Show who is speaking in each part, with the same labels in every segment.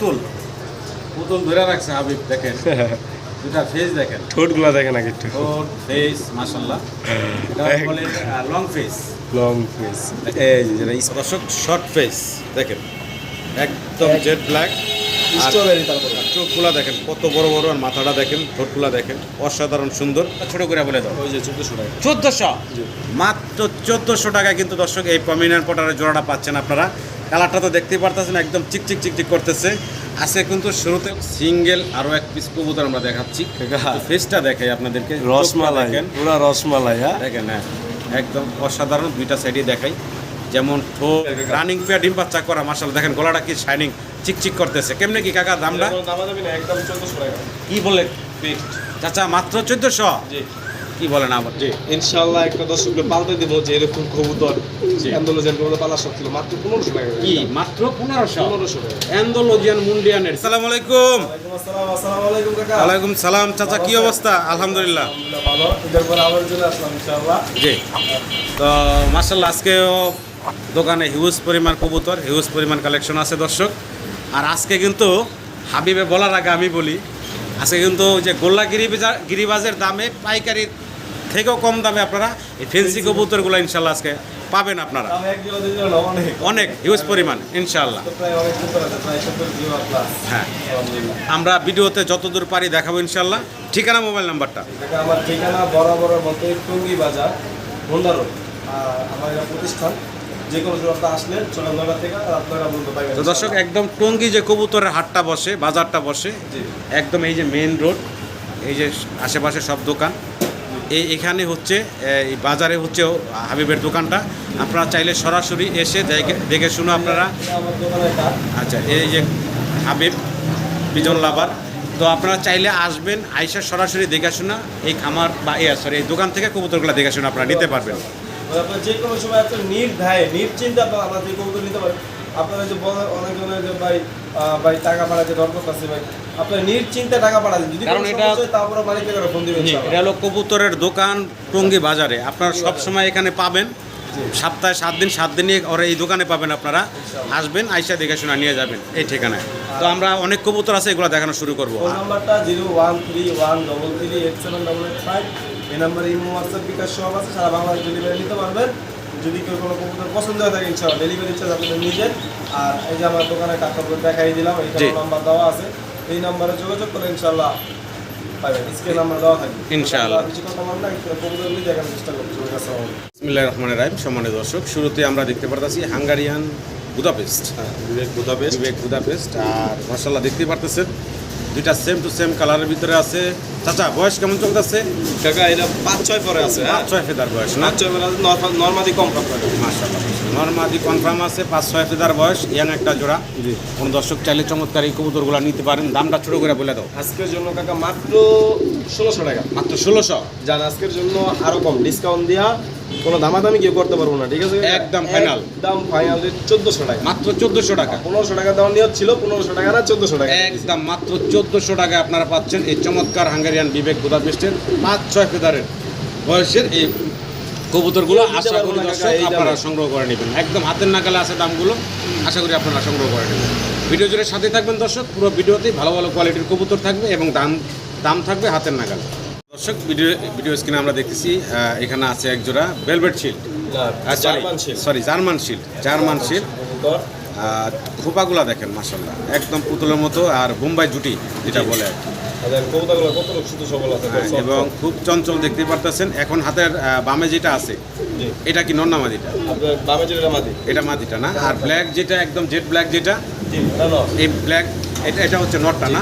Speaker 1: পুতুল। পুতুল ধরে রাখছে হাবিব দেখেন। দুটা ফেস দেখেন।
Speaker 2: ঠোঁটগুলো দেখেন আগে একটু।
Speaker 1: ঠোঁট ফেস এটা বলে লং ফেস
Speaker 2: লং ফেস এই যে যেটা
Speaker 1: দর্শক শর্ট ফেস দেখেন। একদম জেড ব্ল্যাক
Speaker 2: স্ট্রবেরি তারপরে।
Speaker 1: চোখগুলা দেখেন কত বড় বড় আর মাথাটা দেখেন ঠোঁটগুলা দেখেন। অসাধারণ সুন্দর। ছোট করে বলে দাও।
Speaker 2: ওই যে চোদ্দশো টাকা।
Speaker 1: চোদ্দোশো? মাত্র চোদ্দোশো টাকা কিন্তু দর্শক এই পমিনান পটারের জোড়াটা পাচ্ছেন আপনারা। কালারটা তো দেখতেই পারতেছেন একদম চিকচিক চিকচিক করতেছে। আজকে কিন্তু শুরুতে সিঙ্গেল আরও এক পিস কবুতর আমরা দেখাচ্ছি। ফেসটা দেখাই আপনাদেরকে।
Speaker 2: রসমালাই পুরো রসমালাই হ্যাঁ?
Speaker 1: দেখেন হ্যাঁ। একদম অসাধারণ দুইটা সাইডে দেখাই। যেমন ঠোঁট রানিং পেয়ার ডিম বাচ্চা করা মার্শাল দেখেন গলাটা কি শাইনিং চিকচিক করতেছে। কেমনে কি কাকা দামটা?
Speaker 2: দামা একদম চোদ্দশো টাকা।
Speaker 1: কি বলে? চাচা মাত্র চোদ্দশো?
Speaker 2: জি।
Speaker 1: কি বলেন আবার
Speaker 2: জি ইনশাল্লাহ একটা দর্শককে পাল্টে দিব যে এরকম কবুতর
Speaker 1: জি।
Speaker 2: অ্যান্ডোলজেন কবুতর পালা ছিল মাত্র পনেরোশো টাকা
Speaker 1: কি মাত্র পনেরোশো?
Speaker 2: পনেরোশো টাকা।
Speaker 1: অ্যান্ডোলজিয়ান মুন্ডিয়ানের। সালাম আলাইকুম।
Speaker 2: আলাইকুম
Speaker 1: সালাম চাচা কি অবস্থা? আলহামদুলিল্লাহ।
Speaker 2: আলহামদুলিল্লাহ ভালো। ঈদের পরে আবার চলে আসলাম ইনশাআল্লাহ।
Speaker 1: জি। তো মার্শাল্লাহ আজকেও দোকানে হিউজ পরিমাণ কবুতর হিউজ পরিমাণ কালেকশন আছে দর্শক। আর আজকে কিন্তু হাবিবে বলার আগে আমি বলি আজকে কিন্তু ওই যে গোল্লা গিরিবাজার গিরিবাজের দামে পাইকারির থেকেও কম দামে আপনারা এই ফেন্সি কবুতরগুলো ইনশাল্লাহ আজকে পাবেন আপনারা।
Speaker 2: অনেক।
Speaker 1: হিউজ পরিমাণ ইনশাল্লাহ। হ্যাঁ। আমরা ভিডিওতে যতদূর পারি দেখাবো ইনশাল্লাহ। ঠিকানা মোবাইল নাম্বারটা?
Speaker 2: আমার ঠিকানা মতো টঙ্গি বাজার আমার প্রতিষ্ঠান যে কোনো আসলে সকাল নয়টা থেকে রাত নয়টা পর্যন্ত পাইবেন
Speaker 1: তো দর্শক একদম টঙ্গি যে কবুতরের হাটটা বসে বাজারটা বসে একদম এই যে মেন রোড এই যে আশেপাশে সব দোকান। এই এখানে হচ্ছে এই বাজারে হচ্ছে হাবিবের দোকানটা। আপনারা চাইলে সরাসরি এসে দেখে শুনে আপনারা আচ্ছা এই যে হাবিব, বিজন লাভার। তো আপনারা চাইলে আসবেন, আইসা সরাসরি দেখে শোনা, এই খামার বা এ সরি এই দোকান থেকে কবুতরগুলো দেখে শুনে আপনারা নিতে পারবেন।
Speaker 2: আপনার যে কোনো সময় আপনার নির্ধায় নিশ্চিন্তে আপনার যে কবুতর নিতে পারেন আপনারা যে ভাই ভাই টাকা পাঠাতে দরকার আছে ভাই। আপনার নিশ্চিন্তে টাকা পাঠাতে যদি
Speaker 1: কারণ এটা-
Speaker 2: তারপরে মালিক থেকে ফোন দিবেন
Speaker 1: এটা হলো কবুতরের দোকান টঙ্গী বাজারে। আপনারা সব সময় এখানে পাবেন। সপ্তাহে সাত দিন সাত দিনই ওরা এই দোকানে পাবেন আপনারা। আসবেন আইসা দেখে শোনা নিয়ে যাবেন এই ঠিকানায়। তো আমরা অনেক কবুতর আছে এগুলো দেখানো শুরু করব।
Speaker 2: নাম্বারটা zero one three one double three eight seven double eight five. এই নাম্বারে ইমো হোয়াটসঅ্যাপ বিকাশ সব আছে সারা বাংলাদেশ ডেলিভারি নিতে পারবেন। যদি কেউ কোনো কবুতর পছন্দ হয়ে থাকে ইনশাআল্লাহ ডেলিভারি চার্জ আপনাদের নিজের আর এই যে আমার দোকানে টাকা দেখাই দিলাম। এইখানে নাম্বার দেওয়া আছে। এই নাম্বারে যোগাযোগ করে নিয়ে
Speaker 1: দর্শক শুরুতে আমরা দেখতে পারতেছি হাঙ্গারিয়ান বুদাপেস্ট।
Speaker 2: হ্যাঁ বিবেক বুদাপেস্ট।
Speaker 1: বিবেক বুদাপেস্ট আর মার্শাল্লাহ দেখতে পারতেছেন। দুইটা সেম টু সেম কালারের ভিতরে আছে। চাচা বয়স কেমন চলতেছে?
Speaker 2: কাকা এটা পাঁচ ছয় পরে আছে হ্যাঁ?
Speaker 1: পাঁচ ছয় ফেদার বয়স না?
Speaker 2: ছয় পরে কম কাপড়
Speaker 1: মার্শাল্লাহ নর্মাদি কনফার্ম আছে পাঁচ ছয় ফেদার বয়স ইয়াং একটা জোড়া।
Speaker 2: জি।
Speaker 1: কোনো দর্শক চাইলে চমৎকার এই কবুতরগুলো নিতে পারেন দামটা ছোট করে বলে দাও।
Speaker 2: আজকের জন্য কাকা মাত্র ষোলোশো টাকা।
Speaker 1: মাত্র ষোলোশো?
Speaker 2: যান আজকের জন্য আরও কম ডিসকাউন্ট দিয়া কোনো দামাদামি কেউ করতে পারব না ঠিক আছে?
Speaker 1: একদম final।
Speaker 2: একদম ফাইনাল চোদ্দশো টাকা।
Speaker 1: মাত্র চোদ্দোশো টাকা।
Speaker 2: পনেরোশো টাকা দেওয়ার নিয়ত ছিল পনেরোশো টাকা না চোদ্দশো টাকা।
Speaker 1: একদম মাত্র চোদ্দোশো টাকায় আপনারা পাচ্ছেন এই চমৎকার হাঙ্গেরিয়ান বিবেক বুদাপেস্টের পাঁচ ছয় ফেদারের বয়সের এই কবুতরগুলো আশা করি দর্শক আপনারা সংগ্রহ করে নেবেন। একদম হাতের নাগালে আছে দামগুলো আশা করি আপনারা সংগ্রহ করে নেবেন। ভিডিও জুড়ে সাথে থাকবেন দর্শক পুরো ভিডিওতেই ভালো ভালো কোয়ালিটির কবুতর থাকবে এবং দাম দাম থাকবে হাতের নাগালে। দর্শক ভিডিও ভিডিও স্ক্রিনে আমরা দেখতেছি এখানে আছে এক জোড়া velvet shield sorry German shield German shield আর খোপাগুলা দেখেন মাসাল্লাহ একদম পুতুলের মতো আর বোম্বাই জুটি যেটা বলে আর কি।
Speaker 2: আছে
Speaker 1: হ্যাঁ, এবং খুব চঞ্চল দেখতে পারতেছেন। এখন হাতের বামে যেটা আছে এটা কি নন্না মাদিটা? এটা মাদিটা না? আর ব্ল্যাক যেটা একদম জেড ব্ল্যাক যেটা এই ব্ল্যাক এটা এটা হচ্ছে নটটা না?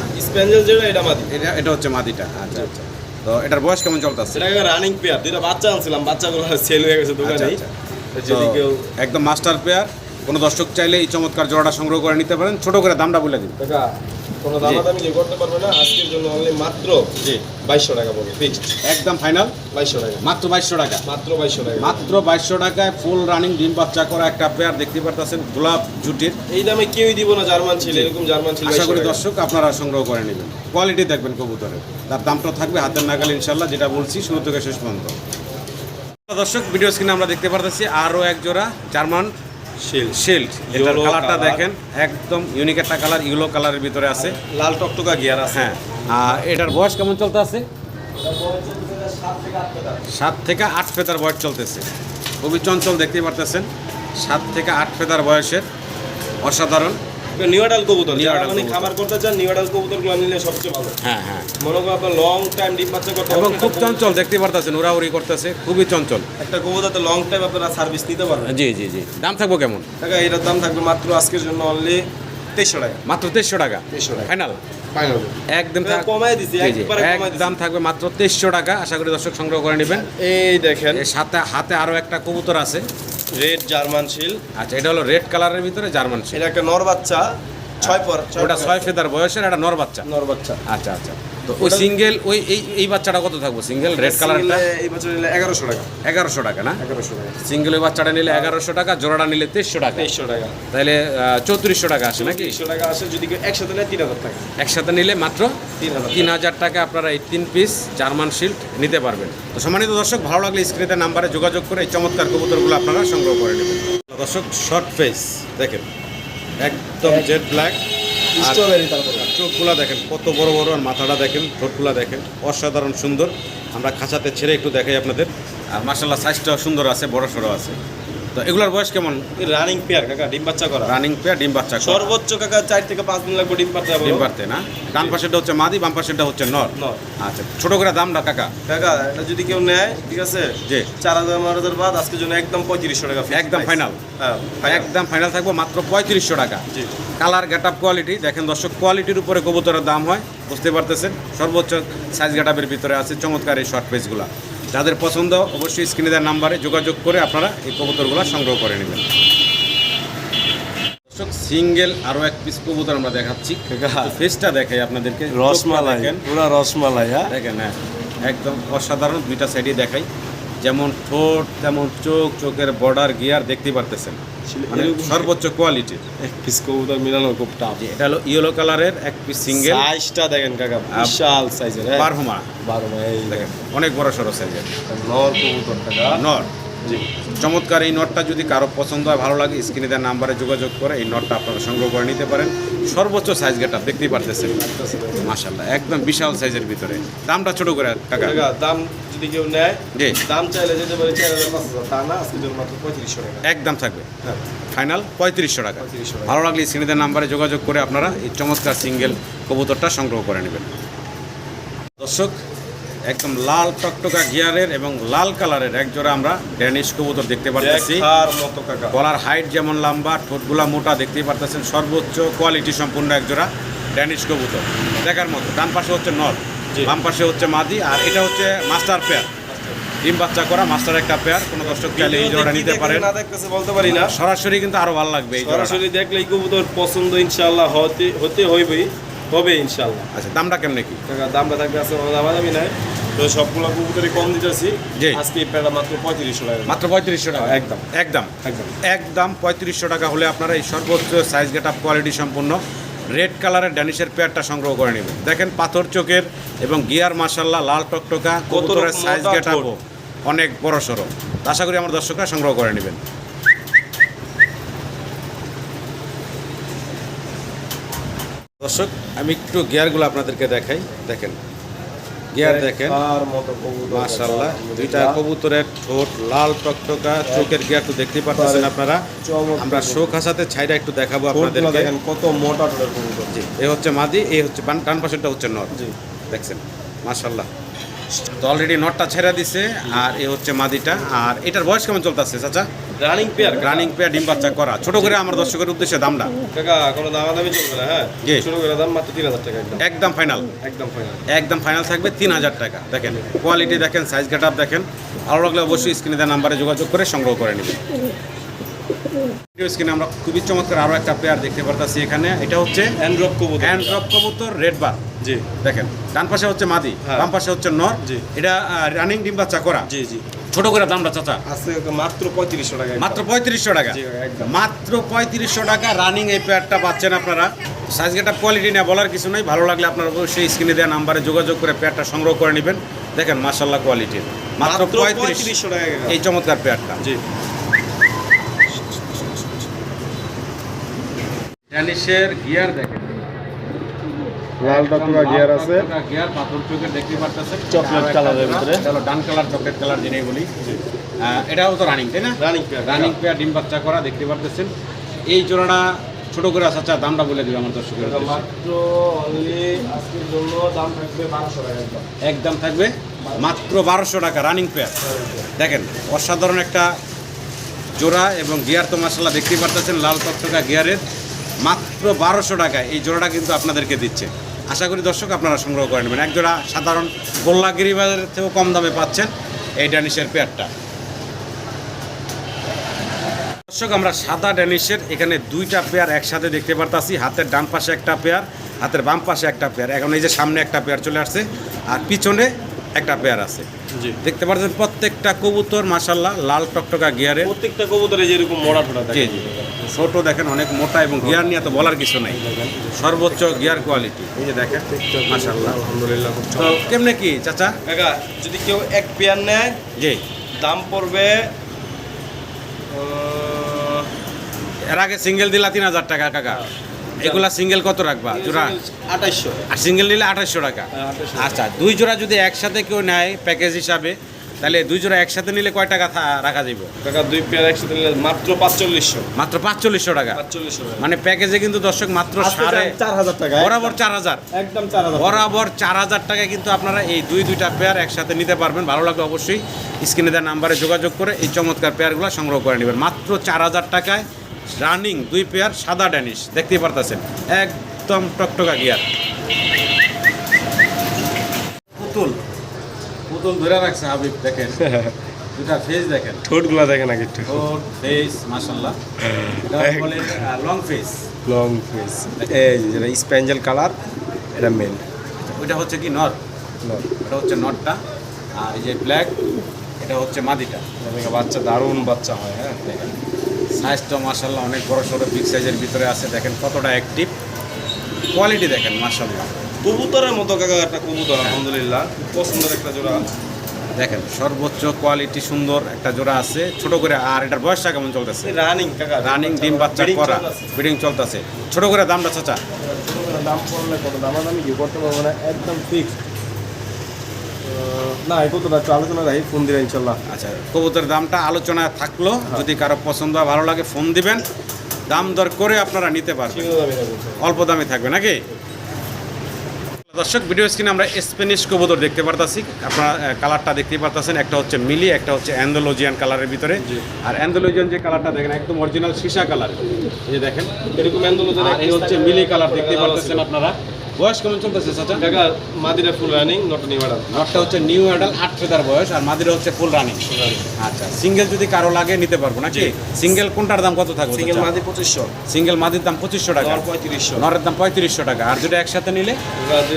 Speaker 2: এটা
Speaker 1: হচ্ছে মাদিটা আচ্ছা আচ্ছা। তো এটার বয়স কেমন চলতেছে?
Speaker 2: সেটা রানিং পেয়ার দুইটা বাচ্চা আনছিলাম বাচ্চাগুলো সেল হয়ে গেছে দোকানে
Speaker 1: আচ্ছা,
Speaker 2: যদি কেউ
Speaker 1: একদম মাস্টার পেয়ার কোনো দর্শক চাইলে এই চমৎকার জোড়াটা সংগ্রহ করে নিতে পারেন। ছোট করে দামটা বলে দিন।
Speaker 2: কোনো দামাদামি কেউ করতে পারবে না। আজকের জন্য অনলি মাত্র
Speaker 1: জি।
Speaker 2: বাইশশো টাকা পড়বে ফিক্সড
Speaker 1: একদম ফাইনাল
Speaker 2: বাইশশো টাকা।
Speaker 1: মাত্র বাইশশো টাকা?
Speaker 2: মাত্র বাইশশো টাকা।
Speaker 1: মাত্র বাইশশো টাকায় ফুল রানিং ডিম বাচ্চা করা একটা পেয়ার দেখতে পারতেছেন গোলাপ জুটির।
Speaker 2: এই দামে কেউই দিব না জার্মান ছিল এরকম জার্মান ছিল
Speaker 1: আশা করি দর্শক আপনারা সংগ্রহ করে নেবেন। কোয়ালিটি দেখবেন কবুতরের। তার দামটা থাকবে হাতের নাগাল ইনশাল্লাহ যেটা বলছি শুরু থেকে শেষ পর্যন্ত। দর্শক ভিডিও স্ক্রিনে আমরা দেখতে পারতেছি আরও এক জোড়া জার্মান
Speaker 2: শিল
Speaker 1: শিল্ড এটার কালারটা দেখেন একদম ইউনিক একটা কালার কালারের ভিতরে আছে।
Speaker 2: লাল টকটকা গিয়ার আছে।
Speaker 1: হ্যাঁ আর এটার বয়স কেমন চলতে আছে সাত থেকে আট ফেতার বয়স চলতেছে। খুবই চঞ্চল দেখতেই পারতেছেন। সাত থেকে আট ফেতার বয়সের অসাধারণ।
Speaker 2: নিউডাল কবুতর যারা মানে
Speaker 1: কবুতর।
Speaker 2: খাবার করতে চান নিউডাল কবুতরগুলো নিলে সবচেয়ে ভালো।
Speaker 1: হ্যাঁ হ্যাঁ।
Speaker 2: মনে করো আপনার লং টাইম ডিম বাচ্চা করতে
Speaker 1: এবং খুব চঞ্চল দেখতে পারতেছেন উড়াউড়ি করতেছে খুবই চঞ্চল।
Speaker 2: কবুতর- একটা কবুতরতে লং টাইম আপনারা সার্ভিস নিতে পারবেন।
Speaker 1: জি জি জি। দাম থাকব কেমন?
Speaker 2: টাকা এটার দাম থাকবে মাত্র আজকের জন্য অনলি তেইশশো টাকা।
Speaker 1: মাত্র তেইশশো টাকা?
Speaker 2: তেইশশো টাকা।
Speaker 1: ফাইনাল
Speaker 2: ফাইনাল
Speaker 1: একদম
Speaker 2: কমায় দিছি,
Speaker 1: একদম থাকবে মাত্র তেইশশো টাকা আশা করি দর্শক সংগ্রহ করে নেবেন।
Speaker 2: এই দেখেন।
Speaker 1: সাথে হাতে আরও একটা কবুতর আছে।
Speaker 2: রেড জার্মান শিল।
Speaker 1: আচ্ছা এটা হলো রেড কালারের ভিতরে জার্মান শিল।
Speaker 2: এটা একটা নর বাচ্চা ছয় পর
Speaker 1: ওটা ছয় ফেদার বয়সের একটা নর বাচ্চা।
Speaker 2: নর বাচ্চা।
Speaker 1: আচ্ছা আচ্ছা। তো ওই সিঙ্গেল ওই এই এই বাচ্চাটা কত থাকব? সিঙ্গেল রেড কালারটা
Speaker 2: এই বছর নিলে এগারোশো টাকা।
Speaker 1: এগারোশো টাকা না?
Speaker 2: এগারোশো টাকা।
Speaker 1: সিঙ্গেল ওই বাচ্চাটা নিলে এগারোশো টাকা জোড়াটা নিলে তেইশশো টাকা।
Speaker 2: তেইশশো টাকা।
Speaker 1: তাহলে চৌত্রিশশো টাকা আসে নাকি?
Speaker 2: তেইশশো টাকা আসে যদি কেউ একসাথে নেয় তিন হাজার টাকা।
Speaker 1: একসাথে নিলে মাত্র
Speaker 2: তিন হাজার
Speaker 1: টাকা। আপনারা এই তিন পিস জার্মান শিল্ড নিতে পারবেন। তো সম্মানিত দর্শক ভালো লাগলে স্ক্রিনের নাম্বারে যোগাযোগ করে এই চমৎকার কবুতরগুলো আপনারা সংগ্রহ করে নেবেন। দর্শক শর্ট ফেস দেখেন একদম জেড ব্ল্যাক
Speaker 2: স্ট্রবেরি তারপরে।
Speaker 1: চোখগুলো দেখেন কত বড় বড় আর মাথাটা দেখেন ঠোঁট খোলা দেখেন। অসাধারণ সুন্দর। আমরা খাঁচাতে ছেড়ে একটু দেখাই আপনাদের। আর মার্শাল্লাহ সাইজটাও সুন্দর আছে বড় সড়ো আছে। তো এগুলোর বয়স কেমন?
Speaker 2: রানিং পেয়ার কাকা ডিম বাচ্চা করা?
Speaker 1: রানিং পেয়ার ডিম বাচ্চা
Speaker 2: সর্বোচ্চ কাকা চার থেকে পাঁচ দিন লাগবে ডিম বাচ্চা
Speaker 1: ডিম পারতে না? ডান পাশেরটা হচ্ছে মাদি বাম পাশেরটা হচ্ছে নর। আচ্ছা ছোট করে দামটা কাকা।
Speaker 2: কাকা এটা যদি কেউ নেয় ঠিক আছে?
Speaker 1: জি।
Speaker 2: চার হাজার বারো হাজার বাদ আজকের জন্য একদম পঁয়ত্রিশশো টাকা
Speaker 1: একদম ফাইনাল
Speaker 2: হ্যাঁ
Speaker 1: একদম ফাইনাল থাকব মাত্র পঁয়ত্রিশশো টাকা। কালার গেট আপ কোয়ালিটি দেখেন দর্শক কোয়ালিটির উপরে কবুতরের দাম হয় বুঝতে পারতেছেন? সর্বোচ্চ সাইজ গেট আপের ভিতরে আছে চমৎকার এই শর্ট পেজগুলো যাদের পছন্দ অবশ্যই স্ক্রিনে দেওয়ার নাম্বারে যোগাযোগ করে আপনারা এই কবুতরগুলো সংগ্রহ করে নেবেন। দর্শক সিঙ্গেল আরও এক পিস কবুতর আমরা দেখাচ্ছি। ফেসটা দেখাই আপনাদেরকে।
Speaker 2: রসমালাই
Speaker 1: পুরো
Speaker 2: পুরা রসমালাই হ্যাঁ?
Speaker 1: দেখেন হ্যাঁ। একদম অসাধারণ দুইটা সাইডে দেখাই। যেমন ঠোঁট তেমন চোখ চোখের বর্ডার গিয়ার দেখতে পারতেছেন। মানে সর্বোচ্চ কোয়ালিটির
Speaker 2: এক পিস কবুতর মিলানো খুব টাফ
Speaker 1: এটা হলো ইয়েলো কালারের এক পিস সিঙ্গেল
Speaker 2: সাইজটা দেখেন কাকা বিশাল সাইজের হ্যাঁ?
Speaker 1: বারহুমা।
Speaker 2: বারো মাই এই
Speaker 1: দেখেন অনেক বড় সড়ো সাইজের
Speaker 2: নর কবুতর কাকা।
Speaker 1: নর। চমৎকার এই নটটা যদি কারও পছন্দ হয় ভালো লাগে স্ক্রিনে দেওয়ার নাম্বারে যোগাযোগ করে এই নটটা আপনারা সংগ্রহ করে নিতে পারেন। সর্বোচ্চ সাইজ গেটা দেখতেই পারতেছেন। মাশাল্লাহ একদম বিশাল সাইজের ভিতরে। দামটা ছোট করে কাকা।
Speaker 2: দাম যদি কেউ নেয়
Speaker 1: জি।
Speaker 2: দাম চাইলে যেতে পারে চার হাজার পাঁচ হাজার তা না জন্য মাত্র পঁয়ত্রিশশো টাকা।
Speaker 1: একদম থাকবে।
Speaker 2: হ্যাঁ।
Speaker 1: ফাইনাল পঁয়ত্রিশশো টাকা। ভালো লাগলে স্ক্রিনের নাম্বারে যোগাযোগ করে আপনারা এই চমৎকার সিঙ্গেল কবুতরটা সংগ্রহ করে নেবেন। দর্শক একদম লাল টকটকা গিয়ারের এবং লাল কালারের এক জোড়া আমরা ড্যানিশ কবুতর দেখতে পাচ্ছি গলার হাইট যেমন লম্বা ঠোঁটগুলা মোটা দেখতেই পারতেছেন সর্বোচ্চ কোয়ালিটি সম্পূর্ণ এক জোড়া ড্যানিশ কবুতর। দেখার মতো। ডান পাশে হচ্ছে নর বাম পাশে হচ্ছে মাদি আর এটা হচ্ছে মাস্টার পেয়ার ডিম বাচ্চা করা মাস্টার একটা পেয়ার কোনো দর্শক চাইলে এই জোড়া নিতে পারেন।
Speaker 2: না দেখতেছে বলতে পারি না।
Speaker 1: সরাসরি কিন্তু আরও ভালো লাগবে এই
Speaker 2: সরাসরি দেখলে এই কবুতর পছন্দ ইনশাআল্লাহ হতে হতে হইবেই হবে ইনশাআল্লাহ।
Speaker 1: আচ্ছা দামটা কেমনে কি?
Speaker 2: দামটা থাকবে আছে দামাদামি নাই। তো সবগুলো কবুতরই কম দিতেছি। আজকে প্যাডা মাত্র পঁয়ত্রিশশো টাকা।
Speaker 1: মাত্র পঁয়ত্রিশশো টাকা?
Speaker 2: একদম।
Speaker 1: একদম।
Speaker 2: একদম।
Speaker 1: একদম পঁয়ত্রিশশো টাকা হলে আপনারা এই সর্বোচ্চ সাইজ গেট আপ কোয়ালিটি সম্পূর্ণ রেড কালারের ড্যানিশের পেয়ারটা সংগ্রহ করে নেবেন। দেখেন পাথর চোখের এবং গিয়ার মাসাল্লাহ লাল টকটকা কবুতরের সাইজ গেট
Speaker 2: ঠোঁট।
Speaker 1: অনেক বড় সড়ো। আশা করি আমার দর্শকরা সংগ্রহ করে নেবেন। দর্শক আমি একটু গিয়ারগুলো আপনাদেরকে দেখাই। দেখেন গিয়ার দেখেন। মাশাল্লাহ দুইটা কবুতরের ঠোঁট লাল টকটকা চোখের গিয়ার তো দেখতে পারতেছেন আপনারা। আমরা শোক হাসাতে ছাইটা একটু দেখাবো আপনাদেরকে।
Speaker 2: দেখেন কত মোটা ঠোঁটের কবুতর।
Speaker 1: জি এই হচ্ছে মাদি এই হচ্ছে ডান পাশেরটা হচ্ছে নর।
Speaker 2: জি।
Speaker 1: দেখছেন? মাশাল্লাহ তো অলরেডি নটটা ছেড়ে দিছে আর এ হচ্ছে মাদিটা। আর এটার বয়স কেমন চলতেছে চাচা?
Speaker 2: রানিং পেয়ার
Speaker 1: রানিং পেয়ার ডিম বাচ্চা করা। ছোট করে আমার দর্শকের উদ্দেশ্যে দামটা।
Speaker 2: কাকা কোনো দামাদামি চলবে না হ্যাঁ। শুরু করে দাম মাত্র তিন হাজার টাকা একদম।
Speaker 1: একদম ফাইনাল
Speaker 2: একদম ফাইনাল
Speaker 1: একদম ফাইনাল থাকবে তিন হাজার টাকা। দেখেন কোয়ালিটি দেখেন সাইজ গেট আপ দেখেন। ভালো লাগলে অবশ্যই স্ক্রিনে দেওয়া নাম্বারে যোগাযোগ করে সংগ্রহ করে নেবেন। স্ক্রিনে আমরা খুবই চমৎকার আরও একটা পেয়ার দেখতে পারতেছি এখানে। এটা হচ্ছে
Speaker 2: অ্যান্ড্রপ কবুতর।
Speaker 1: হ্যান্ড ড্রপ কবুতর রেড বার
Speaker 2: জি।
Speaker 1: দেখেন ডান পাশে হচ্ছে মাদি
Speaker 2: হ্যাঁ।
Speaker 1: বাম পাশে হচ্ছে নর।
Speaker 2: জি।
Speaker 1: এটা রানিং ডিম বাচ্চা করা
Speaker 2: জি জি।
Speaker 1: ছোট করে দামটা চাচা।
Speaker 2: আজকে মাত্র পঁয়ত্রিশশো টাকা
Speaker 1: মাত্র পঁয়ত্রিশশো টাকা। মাত্র পঁয়ত্রিশশো টাকা রানিং এই পেয়ারটা পাচ্ছেন আপনারা। সাইজ গেটা কোয়ালিটি নিয়ে বলার কিছু নাই। ভালো লাগলে আপনারা অবশ্যই স্ক্রিনে দেওয়া নাম্বারে যোগাযোগ করে পেয়ারটা সংগ্রহ করে নেবেন। দেখেন মার্শাল্লাহ কোয়ালিটির মাত্র
Speaker 2: মাত্র পঁয়ত্রিশশো টাকা।
Speaker 1: এই চমৎকার পেয়ারটা
Speaker 2: জি।
Speaker 1: ড্যানিশের গিয়ার দেখেন।
Speaker 3: লাল গিয়ার আছে।
Speaker 1: গিয়ার পাথর চোখের দেখতে পারতেছেন।
Speaker 3: চকলেট কালারের ভিতরে।
Speaker 1: চলো ডান কালার চকলেট কালার যেটাই বলি। এটাও তো রানিং তাই না?
Speaker 2: রানিং পেয়ার
Speaker 1: রানিং পেয়ার ডিম বাচ্চা করা দেখতে পারতেছেন। এই জোড়াটা ছোট করে আসা চা দামটা বলে দিবে আমার দর্শকের
Speaker 2: মাত্র অনলি আজকের জন্য দাম থাকবে বারোশো টাকা
Speaker 1: একদম। থাকবে? মাত্র বারোশো টাকা রানিং পেয়ার দেখেন অসাধারণ একটা জোড়া এবং গিয়ার তো মাসাল্লাহ দেখতেই পারতেছেন লাল টকটকা গিয়ারের মাত্র বারোশো টাকায় এই জোড়াটা কিন্তু আপনাদেরকে দিচ্ছে। আশা করি দর্শক আপনারা সংগ্রহ করে নেবেন। এক জোড়া সাধারণ গোল্লাগিরি বাজারের থেকেও কম দামে পাচ্ছেন এই ড্যানিশের পেয়ারটা। দর্শক, আমরা সাদা ড্যানিশের এখানে দুইটা পেয়ার একসাথে দেখতে পারতাছি। হাতের ডান পাশে একটা পেয়ার, হাতের বাম পাশে একটা পেয়ার। এখন এই যে সামনে একটা পেয়ার চলে আসছে, আর পিছনে একটা পেয়ার আছে। দেখতে পাচ্ছেন প্রত্যেকটা কবুতর মাসাল্লাহ লাল টকটকা গিয়ারে।
Speaker 2: প্রত্যেকটা কবুতরে যেরকম মোড়া ঠোঁটা
Speaker 1: জি জি। ছোট দেখেন অনেক মোটা এবং গিয়ার নিয়ে তো বলার কিছু নাই। সর্বোচ্চ গিয়ার কোয়ালিটি। এই যে দেখেন মাসাল্লাহ
Speaker 2: আলহামদুলিল্লাহ
Speaker 1: তো কেমনে কি চাচা?
Speaker 2: কাকা যদি কেউ এক পেয়ার নেয়
Speaker 1: জি।
Speaker 2: দাম পড়বে
Speaker 1: এর আগে সিঙ্গেল দিলা তিন হাজার টাকা কাকা। এগুলা সিঙ্গেল কত রাখবা? জোড়া?
Speaker 2: আঠাইশশো।
Speaker 1: আর সিঙ্গেল নিলে আঠাশশো টাকা।
Speaker 2: হ্যাঁ, 2800
Speaker 1: আচ্ছা দুই জোড়া যদি একসাথে কেউ নেয় প্যাকেজ হিসাবে তাহলে দুই জোড়া একসাথে নিলে কয় টাকা রাখা যাবে
Speaker 2: কাকা দুই পেয়ার একসাথে নিলে মাত্র পাঁচচল্লিশশো।
Speaker 1: মাত্র পাঁচচল্লিশশো টাকা।
Speaker 2: পাঁচচল্লিশশো
Speaker 1: মানে প্যাকেজে কিন্তু দর্শক মাত্র সাড়ে
Speaker 2: চার হাজার টাকা
Speaker 1: বরাবর চার হাজার।
Speaker 2: একদম চার হাজার
Speaker 1: বরাবর চার হাজার টাকায় কিন্তু আপনারা এই দুই দুইটা পেয়ার একসাথে নিতে পারবেন। ভালো লাগলে অবশ্যই স্ক্রিনে দেওয়ার নাম্বারে যোগাযোগ করে এই চমৎকার পেয়ারগুলো সংগ্রহ করে নেবেন। মাত্র চার হাজার টাকায় রানিং দুই পেয়ার সাদা ড্যানিশ। দেখতেই পারতেছেন একদম টকটকা গিয়ার। পুতুল পুতুল ধরে রাখছে হাবিব দেখেন। দুটা ফেস দেখেন।
Speaker 2: ঠোঁটগুলো দেখেন আগে একটু।
Speaker 1: ঠোঁট ফেস বলে লং ফেস
Speaker 2: লং ফেস এই যেটা স্প্যাঞ্জেল কালার এটা মেন
Speaker 1: ওইটা হচ্ছে কি নর? এটা হচ্ছে নটটা। আর এই যে ব্ল্যাক এটা হচ্ছে মাদিটা।
Speaker 2: বাচ্চা দারুণ বাচ্চা হয় হ্যাঁ।
Speaker 1: দেখেন সাইজটা মাসাল্লাহ অনেক বড় সড়ো বিগ সাইজের ভিতরে আছে। দেখেন কতটা অ্যাক্টিভ কোয়ালিটি দেখেন মাসাল্লাহ
Speaker 2: কবুতরের মতো কাকা একটা কবুতর আলহামদুলিল্লাহ। পছন্দের একটা জোড়া।
Speaker 1: দেখেন সর্বোচ্চ কোয়ালিটি সুন্দর একটা জোড়া আছে। ছোট করে আর এটার বয়সটা কেমন চলতেছে?
Speaker 2: রানিং কাকা
Speaker 1: রানিং ডিম বাচ্চা করা। ব্রিডিং চলতেছে। ছোট করে দামটা চাচা?
Speaker 2: দাম পড়লে কত? দাম আমি কি করতে পারব না? একদম ফিক্সড না এই কতটা একটু আলোচনা রাখি ফোন দিলে ইনশাল্লাহ।
Speaker 1: আচ্ছা কবুতরের দামটা আলোচনায় থাকল। যদি কারও পছন্দ হয় ভালো লাগে ফোন দিবেন। দাম দর করে আপনারা নিতে পারবেন। অল্প দামে থাকবে নাকি? দর্শক ভিডিও স্ক্রিনে আমরা স্প্যানিশ কবুতর দেখতে পারতাছি। আপনারা কালারটা দেখতে পারতাছেন। একটা হচ্ছে মিলি একটা হচ্ছে অ্যান্ডোলজিয়ান কালারের ভিতরে। আর অ্যান্ডোলজিয়ান যে কালারটা দেখেন একদম অরিজিনাল সীসা কালার। এই যে দেখেন
Speaker 2: এরকম
Speaker 1: এই হচ্ছে মিলি কালার দেখতে পারতেছেন আপনারা। বয়স কেমন চলতেছে চাচা?
Speaker 2: কাকা মাদিরা ফুল রানিং নট নিবাড়া
Speaker 1: নটটা হচ্ছে নিউ অ্যাডাল আট ফেদার বয়স আর মাদিরা হচ্ছে ফুল রানিং আচ্ছা সিঙ্গেল যদি কারও লাগে নিতে পারব নাকি। সিঙ্গেল কোনটার দাম কত থাকবে
Speaker 2: সিঙ্গেল মাদি পঁচিশশো।
Speaker 1: সিঙ্গেল মাদির দাম পঁচিশশো টাকা।
Speaker 2: নর পঁয়ত্রিশশো।
Speaker 1: নরের দাম পঁয়ত্রিশশো টাকা। আর যেটা একসাথে নিলে?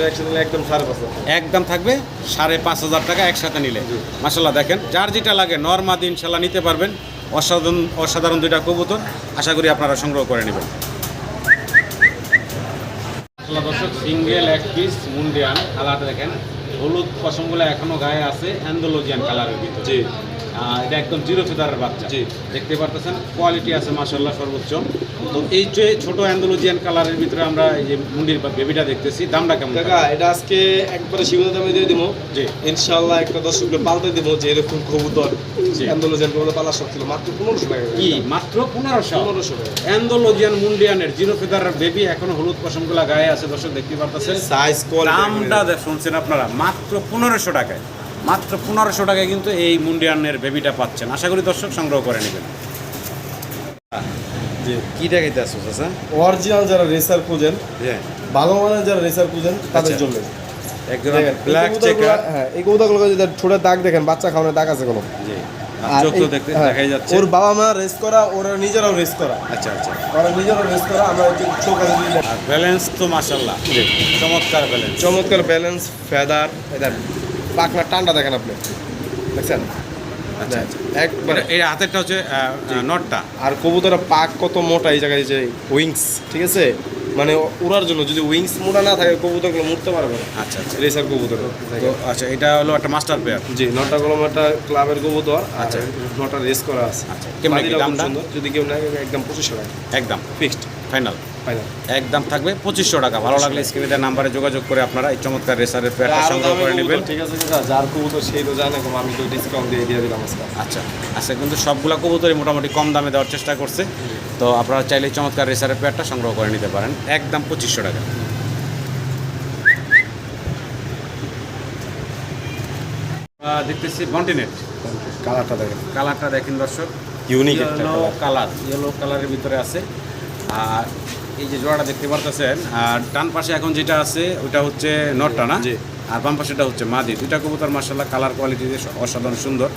Speaker 2: একসাথে নিলে একদম সাড়ে পাঁচ হাজার।
Speaker 1: একদম থাকবে সাড়ে পাঁচ হাজার টাকা একসাথে নিলে। মাসাল্লাহ দেখেন যার যেটা লাগে নর্মাদি ইনশাল্লাহ নিতে পারবেন। অসাধারণ অসাধারণ দুইটা কবুতর। আশা করি আপনারা সংগ্রহ করে নেবেন। দর্শক, সিঙ্গেল এক পিস মুন্ডিয়ান কালার দেখেন, হলুদ পশমগুলো এখনও গায়ে আছে, অ্যান্ডোলজিয়ান কালারের ভিতরে। এটা একদম জিরো ফেদারের বাচ্চা।
Speaker 2: জি।
Speaker 1: দেখতে পারতেছেন কোয়ালিটি আছে মাসাল্লাহ সর্বোচ্চ। তো এই যে ছোট অ্যান্ডোলজিয়ান কালারের ভিতরে আমরা এই যে মুন্ডির বেবিটা দেখতেছি দামটা কেমন
Speaker 2: কাকা এটা আজকে একবারে সীমিত দামে দিয়ে দিব।
Speaker 1: জি।
Speaker 2: ইনশাল্লাহ একটা দর্শককে পাল্টে দিব যে এরকম কবুতর
Speaker 1: জি।
Speaker 2: অ্যান্ডোলজেন কবুতর পালা শখ ছিল। মাত্র পনেরোশো টাকা
Speaker 1: কি মাত্র পনেরোশো?
Speaker 2: পনেরোশো টাকা।
Speaker 1: অ্যান্ডোলজিয়ান মুন্ডিয়ানের জিরো ফেদারের বেবি এখনও হলুদ পশমগুলা গায়ে আছে দর্শক দেখতে পারতেছেন।
Speaker 2: সাইজ
Speaker 1: দামটা শুনছেন আপনারা মাত্র পনেরোশো টাকায়। মাত্র পনেরোশো টাকায় কিন্তু এই মুন্ডিয়ানের বেবিটা পাচ্ছেন। আশা করি দর্শক সংগ্রহ করে নেবেন। কি দেখাইতে আসছো চাচা
Speaker 2: অরিজিনাল যারা রেসার খুঁজেন
Speaker 1: হ্যাঁ।
Speaker 2: ভালো মানের যারা রেসার খুঁজেন তাদের
Speaker 1: আচ্ছা।
Speaker 2: জন্য
Speaker 1: ব্ল্যাক চেকার
Speaker 2: কবুতরগুলো- হ্যাঁ এই যদি দাগ দেখেন বাচ্চা খাওয়ানোর দাগ আছে কোনো?
Speaker 1: জি।
Speaker 2: হ্যাঁ,
Speaker 1: দেখাই যাচ্ছে।
Speaker 2: ওর বাবা মা রেস করা ওরা নিজেরাও রেস করা।
Speaker 1: আচ্ছা আচ্ছা।
Speaker 2: ওরা নিজেরাও রেস করা আমরা চোখ
Speaker 1: ব্যালেন্স তো মাসাল্লাহ চমৎকার ব্যালেন্স
Speaker 2: চমৎকার ব্যালেন্স ফেদার এদার পাখনা টান্ডা দেখেন আপনি। দেখছেন?
Speaker 1: আচ্ছা আচ্ছা।
Speaker 2: একবারে
Speaker 1: এই হাতেরটা হচ্ছে নটটা।
Speaker 2: আর কবুতরের পাক কত মোটা এই জায়গায় যে উইংস ঠিক আছে? মানে উড়ার জন্য যদি উইংস মোটা না থাকে কবুতরগুলো মুড়তে পারবে না।
Speaker 1: আচ্ছা আচ্ছা।
Speaker 2: রেসার কবুতর।
Speaker 1: তো আচ্ছা এটা হলো একটা মাস্টার পেয়ার
Speaker 2: জি নটা কলম একটা ক্লাবের কবুতর
Speaker 1: আচ্ছা।
Speaker 2: নটা রেস করা আছে।
Speaker 1: আচ্ছা, কেমন।
Speaker 2: যদি কেউ না একদম পঁচিশশো টাকা।
Speaker 1: একদম।
Speaker 2: ফিক্সড
Speaker 1: ফাইনাল একদম থাকবে পঁচিশশো টাকা। ভালো লাগলে স্ক্রিনে দেওয়া নাম্বারে যোগাযোগ করে আপনারা এই চমৎকার রেসারের পেয়ারটা সংগ্রহ করে নেবেন।
Speaker 2: ঠিক আছে যার কবুতর সেই তো জানে আমি তো ডিসকাউন্ট দিয়ে দিয়ে দিলাম
Speaker 1: আচ্ছা আচ্ছা কিন্তু সবগুলা কবুতরই মোটামুটি কম দামে দেওয়ার চেষ্টা করছে। তো আপনারা চাইলে চমৎকার রেসারের পেয়ারটা সংগ্রহ করে নিতে পারেন। একদম পঁচিশশো টাকা। দেখতেছি কন্টিনেন্ট
Speaker 3: কালারটা দেখেন।
Speaker 1: কালারটা দেখেন দর্শক।
Speaker 3: ইউনিক।
Speaker 1: কালার ইয়েলো কালারের ভিতরে আছে। আর এই যে জোড়াটা দেখতে পারতেছেন আর ডান পাশে এখন যেটা আছে ওটা হচ্ছে নটটা না। আর বাম পাশেটা হচ্ছে মাদি। দুইটা কবুতর মার্শাল্লাহ কালার কোয়ালিটি অসাধারণ সুন্দর।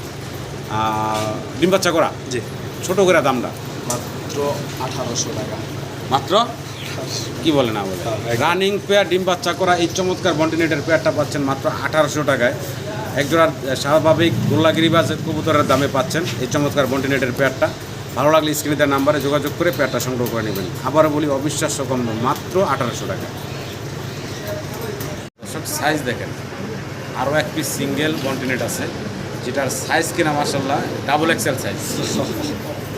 Speaker 1: আর ডিম বাচ্চা করা?
Speaker 2: জি।
Speaker 1: ছোট করে দামটা?
Speaker 2: মাত্র আঠারোশো টাকা।
Speaker 1: মাত্র? কি বলে না বলে?
Speaker 2: হ্যাঁ,
Speaker 1: রানিং পেয়ার ডিম বাচ্চা করা এই চমৎকার বন্টিনেটের পেয়ারটা পাচ্ছেন মাত্র আঠারোশো টাকায়। একজোড়ার স্বাভাবিক গোল্লাগিরি গোল্লাগিরিবাজ কবুতরের দামে পাচ্ছেন এই চমৎকার বন্টিনেটের পেয়ারটা ভালো লাগলে স্ক্রিনে তার নাম্বারে যোগাযোগ করে পেয়ারটা সংগ্রহ করে নেবেন। আবারও বলি অবিশ্বাস্য কম মাত্র আঠারোশো টাকা। দর্শক সাইজ দেখেন। আরও এক পিস সিঙ্গেল বন্টিনেট আছে যেটার সাইজ কিনা মাসাল্লাহ ডাবল এক্সেল সাইজ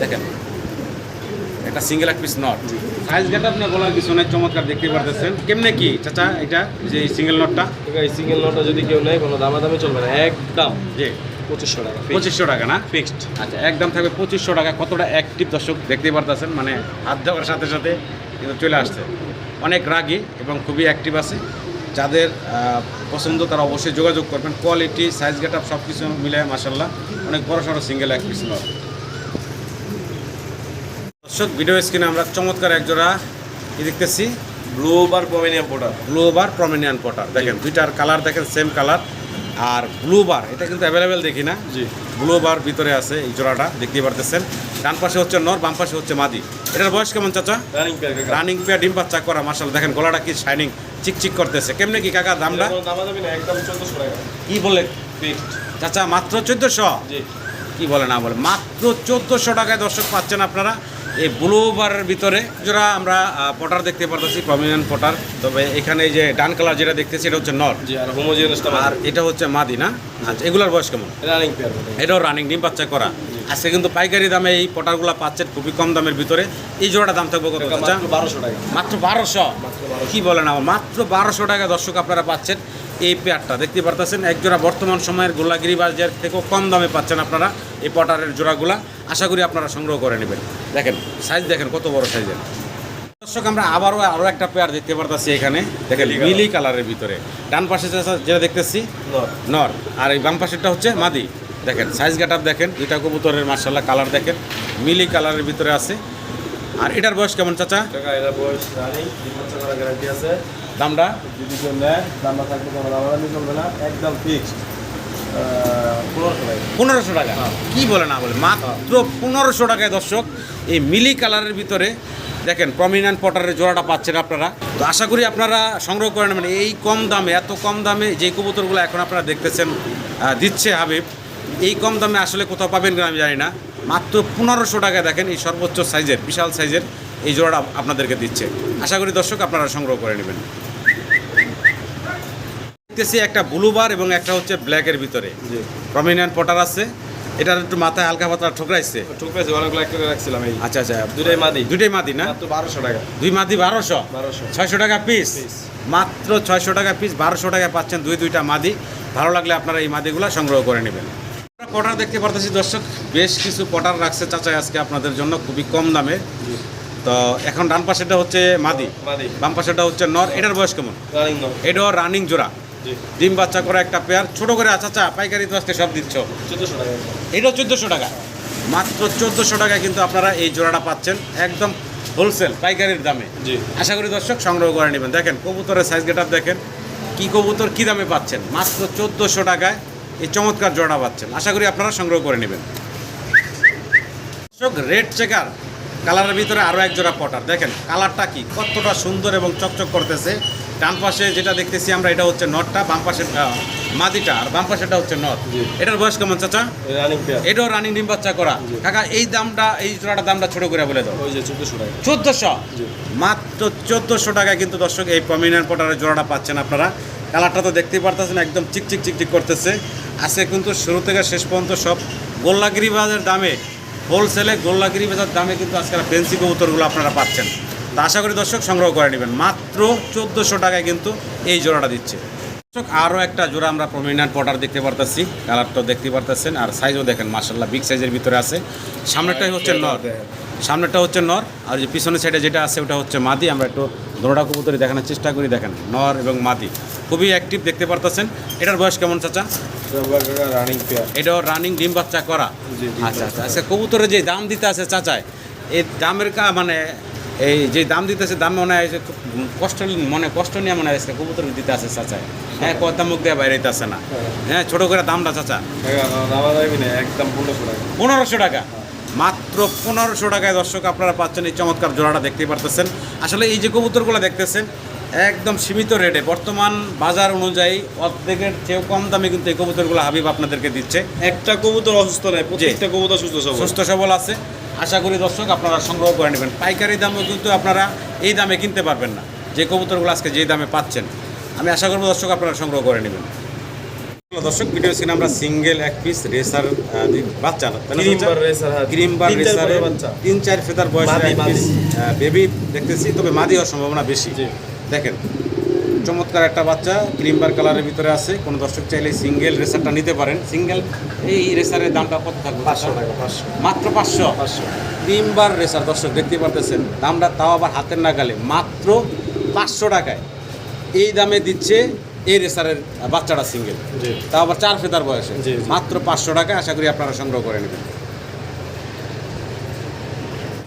Speaker 1: দেখেন। একটা সিঙ্গেল এক পিস নট সাইজ গেট আপনি বলার কিছু অনেক চমৎকার দেখতে পারতেছেন। কেমনে কি চাচা এটা যে সিঙ্গেল নটটা
Speaker 2: ঠিক আছে সিঙ্গেল নোটটা যদি কেউ নেয় কোনো দামাদামি চলবে না একদম।
Speaker 1: যে
Speaker 2: পঁচিশশো টাকা
Speaker 1: পঁচিশশো টাকা না?
Speaker 2: ফিক্সড
Speaker 1: আচ্ছা একদম থাকবে পঁচিশশো টাকা। কতটা অ্যাক্টিভ দর্শক দেখতে পারতেছেন? মানে হাত দেওয়ার সাথে সাথে কিন্তু চলে আসছে। অনেক রাগী এবং খুবই অ্যাক্টিভ আছে। যাদের পছন্দ তারা অবশ্যই যোগাযোগ করবেন। কোয়ালিটি সাইজ গেট আপ সব কিছু মিলে মাসাল্লাহ অনেক বড় সড়ো সিঙ্গেল এক পিস দর্শক ভিডিও স্ক্রিনে আমরা চমৎকার একজোড়া কি দেখতেছি।
Speaker 2: Blue bar Pomeranian pouter
Speaker 1: blue bar Pomeranian pouter দেখেন দুইটার কালার দেখেন সেম কালার আর ব্লু বার এটা কিন্তু অ্যাভেলেবেল দেখি না।
Speaker 2: জি।
Speaker 1: ব্লু বার ভিতরে আছে এই জোড়াটা দেখতে পারতেছেন। ডান পাশে হচ্ছে নর বাম পাশে হচ্ছে মাদি। এটার বয়স কেমন চাচা?
Speaker 2: রানিং পেয়ার
Speaker 1: রানিং পেয়ার ডিম বাচ্চা করা মার্শাল দেখেন গলাটা কি শাইনিং চিকচিক করতেছে। কেমনে কি কাকা দামটা?
Speaker 2: একদম চোদ্দশো টাকা।
Speaker 1: কি বলে চাচা মাত্র চোদ্দোশো?
Speaker 2: জি।
Speaker 1: কি বলে না বলে মাত্র চোদ্দোশো টাকায় দর্শক পাচ্ছেন আপনারা। এই ব্লু বারের ভিতরে যারা আমরা পটার দেখতে পারতেছি প্রমিনেন্ট পটার। তবে এখানে যে ডান কালার যেটা দেখতেছি এটা হচ্ছে নর।
Speaker 2: আর
Speaker 1: এটা হচ্ছে মাদি না? আচ্ছা এগুলোর বয়স কেমন?
Speaker 2: রানিং পেয়ার
Speaker 1: এটাও রানিং ডিম বাচ্চা করা। আজকে কিন্তু পাইকারি দামে এই পটারগুলো পাচ্ছেন খুবই কম দামের ভিতরে। এই জোড়াটা দাম থাকবে কত
Speaker 2: বারোশো টাকা।
Speaker 1: মাত্র বারোশো? কি বলেন আমার? মাত্র বারোশো টাকা দর্শক আপনারা পাচ্ছেন এই পেয়ারটা দেখতে পারতেছেন এক জোড়া বর্তমান সময়ের গোল্লাগিরি বাজার থেকেও কম দামে পাচ্ছেন আপনারা এই পটারের জোড়াগুলা। আশা করি আপনারা সংগ্রহ করে নেবেন। দেখেন সাইজ দেখেন কত বড় সাইজের দর্শক আমরা আবারও আরও একটা পেয়ার দেখতে পারতেছি এখানে। দেখেন
Speaker 2: মিলি
Speaker 1: কালারের ভিতরে। ডান পাশে যেটা- দেখতেছি
Speaker 2: নর।
Speaker 1: নর। আর এই বাম পাশেরটা হচ্ছে মাদি। দেখেন সাইজ গেট দেখেন দুইটা কবুতরের মার্শাল্লাহ কালার দেখেন। মিলি কালারের ভিতরে আছে। আর এটার বয়স কেমন চাচা? দামটা?
Speaker 2: দামটা থাকবে একদম ফিক্সড পনেরোশো টাকা।
Speaker 1: পনেরোশো কি বলে না বলে? মাত্র পনেরোশো টাকায় দর্শক এই মিলি কালারের ভিতরে দেখেন প্রমিনেন্ট পটারের জোড়াটা পাচ্ছেন আপনারা। তো আশা করি আপনারা সংগ্রহ করে নেবেন। এই কম দামে এত কম দামে যে কবুতরগুলো এখন আপনারা দেখতেছেন দিচ্ছে হাবিব এই কম দামে আসলে কোথাও পাবেন কিনা আমি জানি না। মাত্র পনেরোশো টাকায় দেখেন এই সর্বোচ্চ সাইজের বিশাল সাইজের এই জোড়াটা আপনাদেরকে দিচ্ছে। আশা করি দর্শক আপনারা সংগ্রহ করে নেবেন। দেখতেছি একটা ব্লু বার এবং একটা হচ্ছে ব্ল্যাকের ভিতরে। প্রমিনেন্ট পটার আছে। এটার একটু মাথায় হালকা পাতলা ঠোকরাইছে।
Speaker 2: ঠিক আছে অনেকগুলো রাখছিলাম এই
Speaker 1: আচ্ছা আচ্ছা।
Speaker 2: দুটাই মাদি।
Speaker 1: দুইটাই মাদি না?
Speaker 2: তো বারোশো টাকা।
Speaker 1: দুই মাদি বারোশো?
Speaker 2: বারোশো।
Speaker 1: ছয়শো টাকা পিস মাত্র ছয়শো টাকা পিস বারোশো টাকা পাচ্ছেন দুই দুইটা মাদি। ভালো লাগলে আপনারা এই মাদিগুলো সংগ্রহ করে নেবেন। আমরা পটার দেখতে পারতেছি দর্শক বেশ কিছু পটার রাখছে চাচাই আজকে আপনাদের জন্য খুবই কম দামে। তো এখন ডান পাশেটা হচ্ছে মাদি।
Speaker 2: মাদি।
Speaker 1: বাম পাশেটা হচ্ছে নর। এটার বয়স কেমন?
Speaker 2: রানিং নর।
Speaker 1: এটাও রানিং জোড়া। ডিম বাচ্চা করে একটা পেয়ার ছোট করে আচ্ছা আচ্ছা পাইকারি তো আজকে সব দিচ্ছ।
Speaker 2: চোদ্দোশো টাকা।
Speaker 1: এটাও চোদ্দোশো টাকা। মাত্র চোদ্দোশো টাকায় কিন্তু আপনারা এই জোড়াটা পাচ্ছেন একদম হোলসেল পাইকারির দামে। আশা করি দর্শক সংগ্রহ করে নেবেন। দেখেন কবুতরের সাইজ গেট দেখেন কি কবুতর কী দামে পাচ্ছেন। মাত্র চোদ্দোশো টাকায় এই চমৎকার জোড়া পাচ্ছেন। আশা করি আপনারা সংগ্রহ করে নেবেন। দর্শক রেড চেকার কালারের ভিতরে আরও এক জোড়া পটার। দেখেন কালারটা কি? কতটা সুন্দর এবং চকচক করতেছে। ডান পাশে যেটা দেখতেছি আমরা এটা হচ্ছে নটটা বাম পাশে মাদিটা আর বাম পাশেটা হচ্ছে নট। এটার বয়স কেমন চাচা? এটাও রানিং ডিম বাচ্চা করা। কাকা এই দামটা এই জোড়াটার দামটা ছোট করে বলে দাও।
Speaker 2: চোদ্দোশো
Speaker 1: মাত্র চোদ্দোশো টাকায় কিন্তু দর্শক এই প্রমিনেন্ট পটারের জোড়াটা পাচ্ছেন আপনারা। কালারটা তো দেখতেই পারতেছেন একদম চিকচিক চিকচিক করতেছে। আজকে কিন্তু শুরু থেকে শেষ পর্যন্ত সব গোল্লাগিরি বাজার দামে হোলসেলে গোল্লাগিরি বাজার দামে কিন্তু আজকাল ফেন্সি কবুতরগুলো আপনারা পাচ্ছেন। তা আশা করি দর্শক সংগ্রহ করে নেবেন। মাত্র চোদ্দোশো টাকায় কিন্তু এই জোড়াটা দিচ্ছে। আরও একটা জোড়া আমরা প্রমিনান্ট পটার দেখতে পারতেছি। কালারটাও দেখতে পারতেছেন আর সাইজও দেখেন মার্শাল্লাহ বিগ সাইজের ভিতরে আছে। সামনেরটাই হচ্ছে নর। সামনেরটা হচ্ছে নর আর যে পিছনের সাইডে যেটা আছে ওটা হচ্ছে মাদি। আমরা একটু দোড়া কবুতরি দেখানোর চেষ্টা করি দেখেন নর এবং মাদি। খুবই অ্যাক্টিভ দেখতে পারতেছেন। এটার বয়স কেমন চাচা?
Speaker 3: রানিং
Speaker 1: এটাও রানিং ডিম বাচ্চা করা। আচ্ছা আচ্ছা আচ্ছা কবুতরের যে দাম দিতে আছে চাচায় এই দামের কা মানে এই যে দাম দিতেছে দাম মনে হয় যে খুব কষ্ট মনে কষ্ট নিয়ে মনে হয় কবুতর দিতে আছে চাচা। হ্যাঁ কথা মুখ দিয়ে বাইরে আসে না। হ্যাঁ। ছোট করে দামটা চাচা।
Speaker 3: একদম পনেরোশো টাকা।
Speaker 1: পনেরোশো টাকা? মাত্র পনেরোশো টাকায় দর্শক আপনারা পাচ্ছেন এই চমৎকার জোড়াটা দেখতে পারতেছেন। আসলে এই যে কবুতরগুলো দেখতেছেন একদম সীমিত রেটে বর্তমান বাজার অনুযায়ী অর্ধেকের চেয়েও কম দামে কিন্তু এই কবুতরগুলো হাবিব আপনাদেরকে দিচ্ছে।
Speaker 2: একটা কবুতর অসুস্থ নয় প্রত্যেকটা কবুতর সুস্থ সবল।
Speaker 1: সুস্থ সবল আছে। আশা করি দর্শক আপনারা সংগ্রহ করে নেবেন। পাইকারি দামেও কিন্তু আপনারা এই দামে কিনতে পারবেন না। যে কবুতরগুলো আজকে যে দামে পাচ্ছেন। আমি আশা করব দর্শক আপনারা সংগ্রহ করে নেবেন। দর্শক ভিডিও স্ক্রিনে আমরা সিঙ্গেল এক পিস রেসার বাচ্চা
Speaker 2: bar হ্যাঁ।
Speaker 1: বার
Speaker 2: তিন চার ফেদার
Speaker 1: তিন চার ফেদার বয়সের এক পিস বেবি দেখতেছি তবে মাদি হওয়ার সম্ভাবনা বেশি। দেখেন চমৎকার একটা বাচ্চা ক্রিম বার কালারের ভিতরে আছে। কোনো দর্শক চাইলে সিঙ্গেল রেসারটা নিতে পারেন। সিঙ্গেল এই রেসারের দামটা কত থাকবে?
Speaker 2: পাঁচশো টাকা পাঁচশো।
Speaker 1: মাত্র পাঁচশো?
Speaker 2: পাঁচশো।
Speaker 1: তিনবার রেসার দর্শক দেখতে পারতেছেন। দামটা তাও আবার হাতের নাগালে মাত্র পাঁচশো টাকায়। এই দামে দিচ্ছে এই রেসারের বাচ্চাটা সিঙ্গেল তাও আবার চার ফেদার বয়সে। মাত্র পাঁচশো টাকায় আশা করি আপনারা সংগ্রহ করে নেবেন।